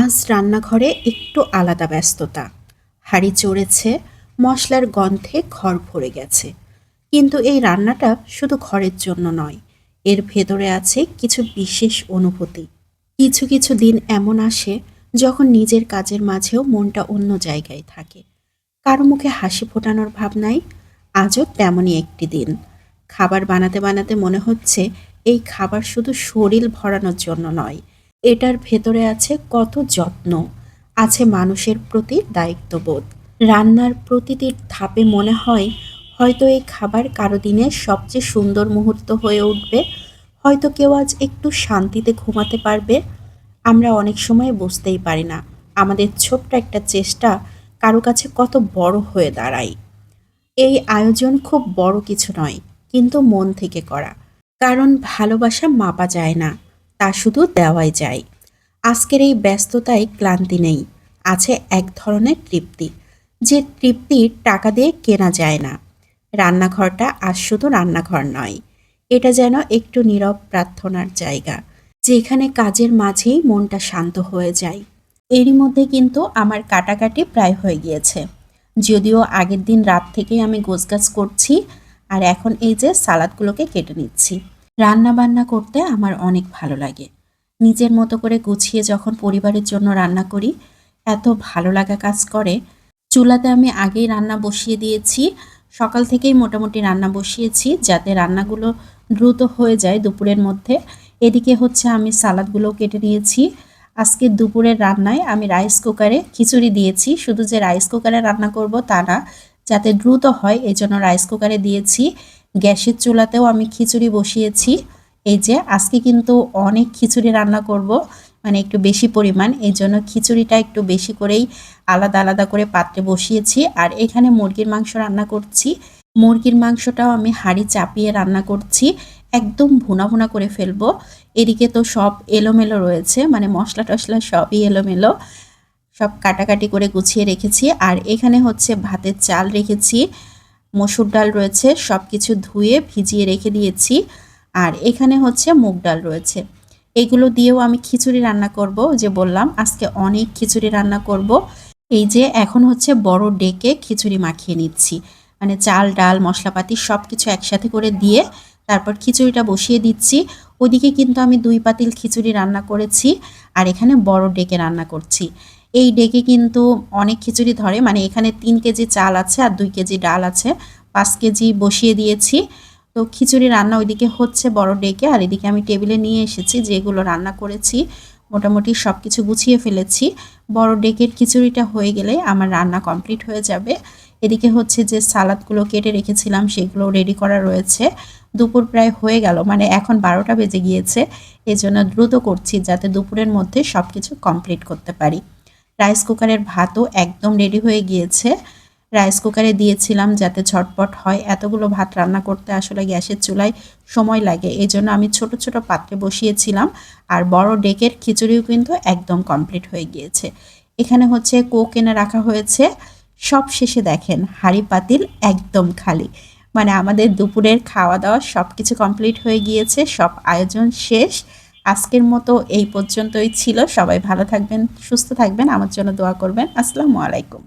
আজ রান্নাঘরে একটু আলাদা ব্যস্ততা। হাঁড়ি চড়েছে, মশলার গন্ধে ঘর ভরে গেছে। কিন্তু এই রান্নাটা শুধু ঘরের জন্য নয়, এর ভেতরে আছে কিছু বিশেষ অনুভূতি। কিছু কিছু দিন এমন আসে যখন নিজের কাজের মাঝেও মনটা অন্য জায়গায় থাকে। কারও মুখে হাসি ফোটানোর ভাব নাই, আজও তেমনই একটি দিন। খাবার বানাতে বানাতে মনে হচ্ছে এই খাবার শুধু শরীর ভরানোর জন্য নয় এটার ভেতরে আছে কত যত্ন, আছে মানুষের প্রতি দায়িত্ববোধ। রান্নার প্রতিটি ধাপে মনে হয়, হয়তো এই খাবার কারও দিনের সবচেয়ে সুন্দর মুহূর্ত হয়ে উঠবে, হয়তো কেউ আজ একটু শান্তিতে ঘুমাতে পারবে। আমরা অনেক সময় বুঝতেই পারি না, আমাদের ছোট্ট একটা চেষ্টা কারও কাছে কত বড় হয়ে দাঁড়ায়। এই আয়োজন খুব বড় কিছু নয়, কিন্তু মন থেকে করা। কারণ ভালোবাসা মাপা যায় না। তা শুধু দেওয়াই যায়। আজকের এই ব্যস্ততায় ক্লান্তি নেই। আছে এক ধরনের তৃপ্তি। যে তৃপ্তি টাকা দিয়ে কেনা যায় না। রান্নাঘরটা আজ শুধু রান্নাঘর নয়। এটা যেন একটু নীরব প্রার্থনার জায়গা। যেখানে কাজের মাঝেই মনটা শান্ত হয়ে যায়। এরই মধ্যে কিন্তু আমার কাটাকাটি প্রায় হয়ে গিয়েছে। যদিও আগের দিন রাত থেকেই আমি গোছগাছ করছি, আর এখন এই যে সালাদগুলোকে কেটে নিচ্ছি। রান্না বান্না করতে আমার অনেক ভালো লাগে। নিজের মতো করে গুছিয়ে যখন পরিবারের জন্য রান্না করি, এত ভালো লাগা কাজ করে। চুলাতে আমি আগেই রান্না বসিয়ে দিয়েছি। সকাল থেকেই মোটামুটি রান্না বসিয়েছি যাতে রান্নাগুলো দ্রুত হয়ে যায় দুপুরের মধ্যে। এদিকে হচ্ছে আমি সালাদগুলো কেটে নিয়েছি। আজকে দুপুরের রান্নায় আমি রাইস কুকারে খিচুড়ি দিয়েছি। শুধু যে রাইস কুকারে রান্না করব তা না, যাতে দ্রুত হয় এই জন্য রাইস কুকারে দিয়েছি। গ্যাসের চুলাতেও আমি খিচুড়ি বসিয়েছি। এই যে, আজকে কিন্তু অনেক খিচুড়ি রান্না করব মানে একটু বেশি পরিমাণ। এই জন্য খিচুড়িটা একটু বেশি করেই আলাদা আলাদা করে পাত্রে বসিয়েছি। আর এখানে মুরগির মাংস রান্না করছি। মুরগির মাংসটাও আমি হাঁড়ি চাপিয়ে রান্না করছি। একদম ভুনা ভুনা করে ফেলব। এদিকে তো সব এলোমেলো রয়েছে মানে মশলা টশলা সবই এলোমেলো। সব কাটাকাটি করে গুছিয়ে রেখেছি। আর এখানে হচ্ছে ভাতের চাল রেখেছি। মসুর ডাল রয়েছে সব কিছু ধুয়ে ভিজিয়ে রেখে দিয়েছি। আর এখানে হচ্ছে মুগ ডাল রয়েছে। এগুলো দিয়েও আমি খিচুড়ি রান্না করব যে বললাম, আজকে অনেক খিচুড়ি রান্না করব। এই যে এখন হচ্ছে বড় ডেকে খিচুড়ি মাখিয়ে নিচ্ছি। মানে চাল, ডাল, মশলাপাতি সব কিছু একসাথে করে দিয়ে তারপর খিচুড়িটা বসিয়ে দিচ্ছি। ওদিকে কিন্তু আমি দুই পাতিল খিচুড়ি রান্না করেছি, আর এখানে বড় ডেকে রান্না করছি। এই ডেকে কিন্তু অনেক খিচুড়ি ধরে। মানে এখানে তিন কেজি চাল আছে আর দুই কেজি ডাল আছে। পাঁচ কেজি বসিয়ে দিয়েছি। তো খিচুড়ি রান্না ওইদিকে হচ্ছে বড় ডেকে। আর এদিকে আমি টেবিলে নিয়ে এসেছি যেগুলো রান্না করেছি। মোটামুটি সব কিছু গুছিয়ে ফেলেছি। বড় ডেকের খিচুড়িটা হয়ে গেলে আমার রান্না কমপ্লিট হয়ে যাবে। এদিকে হচ্ছে যে সালাদগুলো কেটে রেখেছিলাম সেগুলো রেডি করা রয়েছে। দুপুর প্রায় হয়ে গেল। মানে এখন বারোটা বেজে গিয়েছে। এজন্য দ্রুত করছি যাতে দুপুরের মধ্যে সব কিছু কমপ্লিট করতে পারি। রাইস কুকারের ভাতও একদম রেডি হয়ে গিয়েছে। রাইস কুকারে দিয়েছিলাম যাতে ঝটপট হয়। এতগুলো ভাত রান্না করতে আসলে গ্যাসের চুলায় সময় লাগে। এই জন্য আমি ছোট ছোট পাত্রে বসিয়েছিলাম। আর বড় ডেকের খিচুড়িও কিন্তু একদম কমপ্লিট হয়ে গিয়েছে। এখানে হচ্ছে কোক এনে রাখা হয়েছে। সব শেষে দেখেন, হাঁড়ি পাতিল একদম খালি। মানে আমাদের দুপুরের খাওয়া দাওয়া সব কিছু কমপ্লিট হয়ে গিয়েছে। সব আয়োজন শেষ। আজকের মতো এই পর্যন্তই ছিল। সবাই ভালো থাকবেন, সুস্থ থাকবেন। আমার জন্য দোয়া করবেন। আসসালামু আলাইকুম।